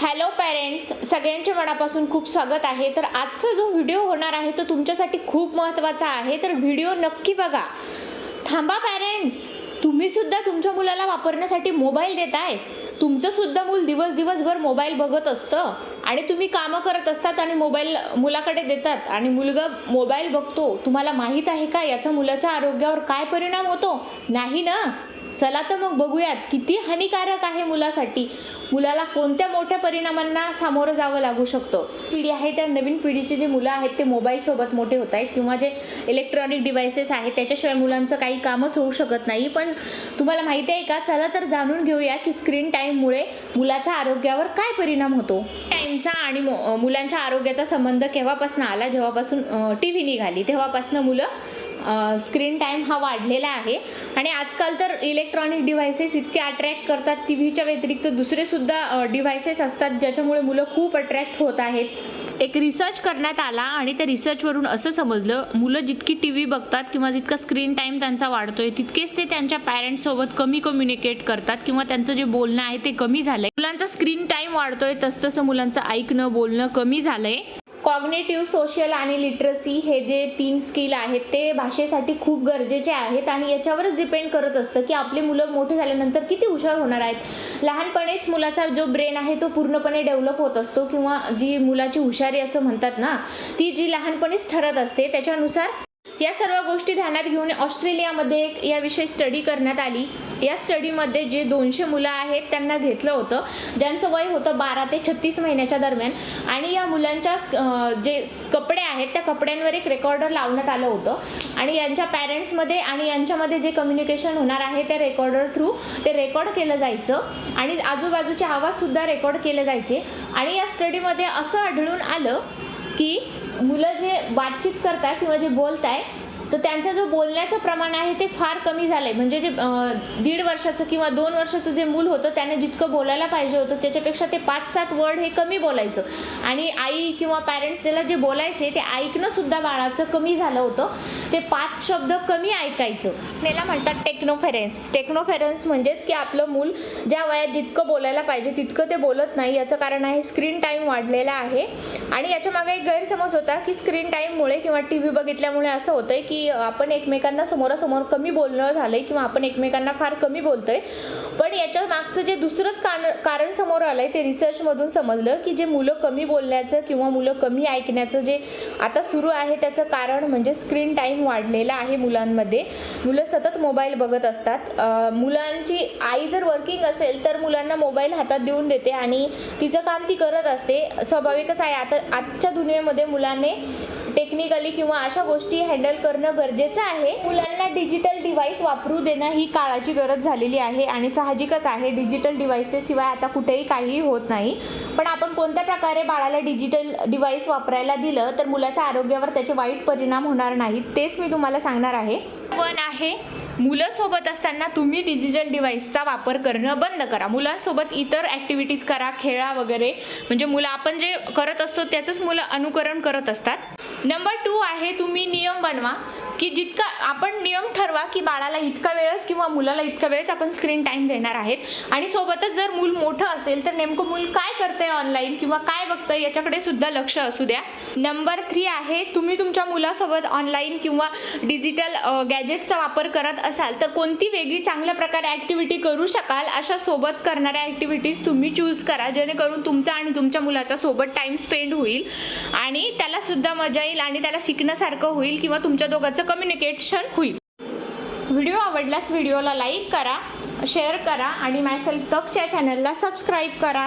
Hello parents सगळ्यांच्या मनापासून खूप स्वागत आहे. तर आजचा जो व्हिडिओ होणार आहे तो तुमच्यासाठी खूप महत्त्वाचा आहे. तर व्हिडिओ नक्की बघा. थांबा पॅरेंट्स तुम्ही सुद्धा तुमच्या मुलाला वापरण्यासाठी मोबाईल देताय. तुमचं सुद्धा मूल दिवस दिवसभर मोबाईल बघत असतं. आणि तुम्ही कामं करत असतात आणि मोबाईल मुलाकडे देतात. आणि मुलगा मोबाईल बघतो. तुम्हाला माहीत आहे का याचा मुलाच्या आरोग्यावर काय परिणाम होतो? नाही ना? चला तर मग बघूयात किती हानिकारक आहे मुलासाठी. मुलाला कोणत्या मोठ्या परिणामांना सामोरं जावं लागू शकतं? पिढी आहे त्या नवीन पिढीचे जे मुलं आहेत ते मोबाईलसोबत मोठे होत आहेत किंवा जे इलेक्ट्रॉनिक डिव्हायसेस आहेत त्याच्याशिवाय मुलांचं काही कामच होऊ शकत नाही. पण तुम्हाला माहिती आहे का? चला तर जाणून घेऊया की स्क्रीन टाईममुळे मुलाच्या आरोग्यावर काय परिणाम होतो? टाईमचा आणि मुलांच्या आरोग्याचा संबंध केव्हापासून आला? जेव्हापासून टी व्ही निघाली. तेव्हापासून मुलं स्क्रीन टाईम हा वाढलेला आहे. आणि आजकाल तर इलेक्ट्रॉनिक डिव्हायसेस इतके अट्रॅक्ट करतात टी व्हीच्या व्यतिरिक्त दुसरेसुद्धा डिव्हायसेस असतात ज्याच्यामुळे मुलं खूप अट्रॅक्ट होत आहेत. एक रिसर्च करण्यात आला आणि त्या रिसर्चवरून असं समजलं मुलं जितकी टी व्ही बघतात किंवा जितका स्क्रीन टाईम त्यांचा वाढतोय तितकेच ते त्यांच्या पॅरेंट्ससोबत कमी कम्युनिकेट करतात किंवा त्यांचं जे बोलणं आहे ते कमी झालंय. मुलांचा स्क्रीन टाईम वाढतोय तसतसं मुलांचं ऐकणं बोलणं कमी झालंय. कॉग्नेटिव्ह सोशल आणि लिटरसी हे जे तीन स्किल आहेत ते भाषेसाठी खूप गरजेचे आहेत आणि याच्यावरच डिपेंड करत असतं की आपली मुलं मोठे झाल्यानंतर किती हुशार होणार आहेत. लहानपणीच मुलाचा जो ब्रेन आहे तो पूर्णपणे डेव्हलप होत असतो किंवा जी मुलाची हुशारी असं म्हणतात ना ती जी लहानपणीच ठरत असते त्याच्यानुसार या सर्व गोष्टी ध्यानात घेऊन ऑस्ट्रेलियामध्ये एक याविषयी स्टडी करण्यात आली. या स्टडीमध्ये जे दोनशे मुलं आहेत त्यांना घेतलं होतं. ज्यांचं वय होतं बारा ते छत्तीस महिन्याच्या दरम्यान. आणि या मुलांच्या जे कपडे आहेत त्या कपड्यांवर एक रेकॉर्डर लावण्यात आलं होतं. आणि यांच्या पॅरेंट्समध्ये आणि यांच्यामध्ये जे कम्युनिकेशन होणार आहे त्या रेकॉर्डर थ्रू ते रेकॉर्ड केलं जायचं. आणि आजूबाजूचे आवाजसुद्धा रेकॉर्ड केले जायचे. आणि या स्टडीमध्ये असं आढळून आलं की मुलं जे बातचीत करतात किंवा जे बोलत आहे तर त्यांचा जो बोलण्याचं प्रमाण आहे ते फार कमी झालं आहे म्हणजे जे दीड वर्षाचं किंवा दोन वर्षाचं जे मूल होतं त्याने जितकं बोलायला पाहिजे होतं त्याच्यापेक्षा ते पाच सात वर्ड हे कमी बोलायचं. आणि आई किंवा पॅरेंट्स त्याला जे बोलायचे ते ऐकणं सुद्धा बाळाचं कमी झालं होतं. ते पाच शब्द कमी ऐकायचं. याला म्हणतात टेक्नोफेरेन्स टेक्नोफेरेन्स म्हणजेच की आपलं मूल ज्या वयात जितकं बोलायला पाहिजे तितकं ते बोलत नाही. याचं कारण आहे स्क्रीन टाईम वाढलेला आहे. आणि याच्या मागे एक गैरसमज होता की स्क्रीन टाईममुळे किंवा टी व्ही बघितल्यामुळे असं होतं की की आपण एकमेकांना समोरासमोर कमी बोलणं झालं आहे किंवा आपण एकमेकांना फार कमी बोलतो आहे पण याच्या मागचं जे दुसरंच कारण कारण समोर आलं आहे ते रिसर्चमधून समजलं की जे मुलं कमी बोलण्याचं किंवा मुलं कमी ऐकण्याचं जे आता सुरू आहे त्याचं कारण म्हणजे स्क्रीन टाईम वाढलेला आहे मुलांमध्ये. मुलं सतत मोबाईल बघत असतात. मुलांची आई जर वर्किंग असेल तर मुलांना मोबाईल हातात देऊन देते आणि तिचं काम ती करत असते. स्वाभाविकच आहे आता आजच्या दुनियेमध्ये मुलांनी टेक्निकली किंवा अशा गोष्टी हँडल करणं गरजेचं आहे. मुलांना डिजिटल डिव्हाइस वापरू देणं ही काळाची गरज झालेली आहे आणि साहजिकच आहे. डिजिटल डिव्हाइसेस शिवाय आता कुठेही काहीही होत नाही. पण आपण कोणत्या प्रकारे बाळाला डिजिटल डिव्हाइस वापरायला दिलं तर मुलाच्या आरोग्यावर त्याचे वाईट परिणाम होणार नाहीत तेच मी तुम्हाला सांगणार आहे. पण आहे मुलं सोबत असताना तुम्ही डिजिटल डिव्हाइसचा वापर करणं बंद करा. मुलांसोबत इतर ॲक्टिव्हिटीज करा खेळा वगैरे. म्हणजे मुलं आपण जे करत असतो त्याचंच मुलं अनुकरण करत असतात. नंबर टू आहे तुम्ही नियम बनवा. की जितका आपण नियम ठरवा की बाळाला इतका वेळच किंवा मुलाला इतका वेळच आपण स्क्रीन टाईम देणार आहेत. आणि सोबतच जर मूल मोठं असेल तर नेमकं मूल काय करतंय ऑनलाईन किंवा काय बघतंय याच्याकडे सुद्धा लक्ष असू द्या. नंबर थ्री आहे तुम्ही तुमच्या मुलासोबत ऑनलाईन किंवा डिजिटल गॅजेट्सचा वापर करत असाल तर कोणती वेगळी चांगल्या प्रकारे ॲक्टिव्हिटी करू शकाल? अशा सोबत करणाऱ्या ॲक्टिव्हिटीज तुम्ही चूज करा जेणेकरून तुमचा आणि तुमच्या मुलाचा सोबत टाईम स्पेंड होईल. आणि त्याला सुद्धा मजा येईल आणि त्याला शिकण्यासारखं होईल किंवा तुमच्या दोघांचं कम्युनिकेशन होईल. व्हिडिओ आवडल्यास व्हिडिओला लाईक करा शेअर करा आणि मायसेल्फ तक्स या चॅनलला सबस्क्राईब करा.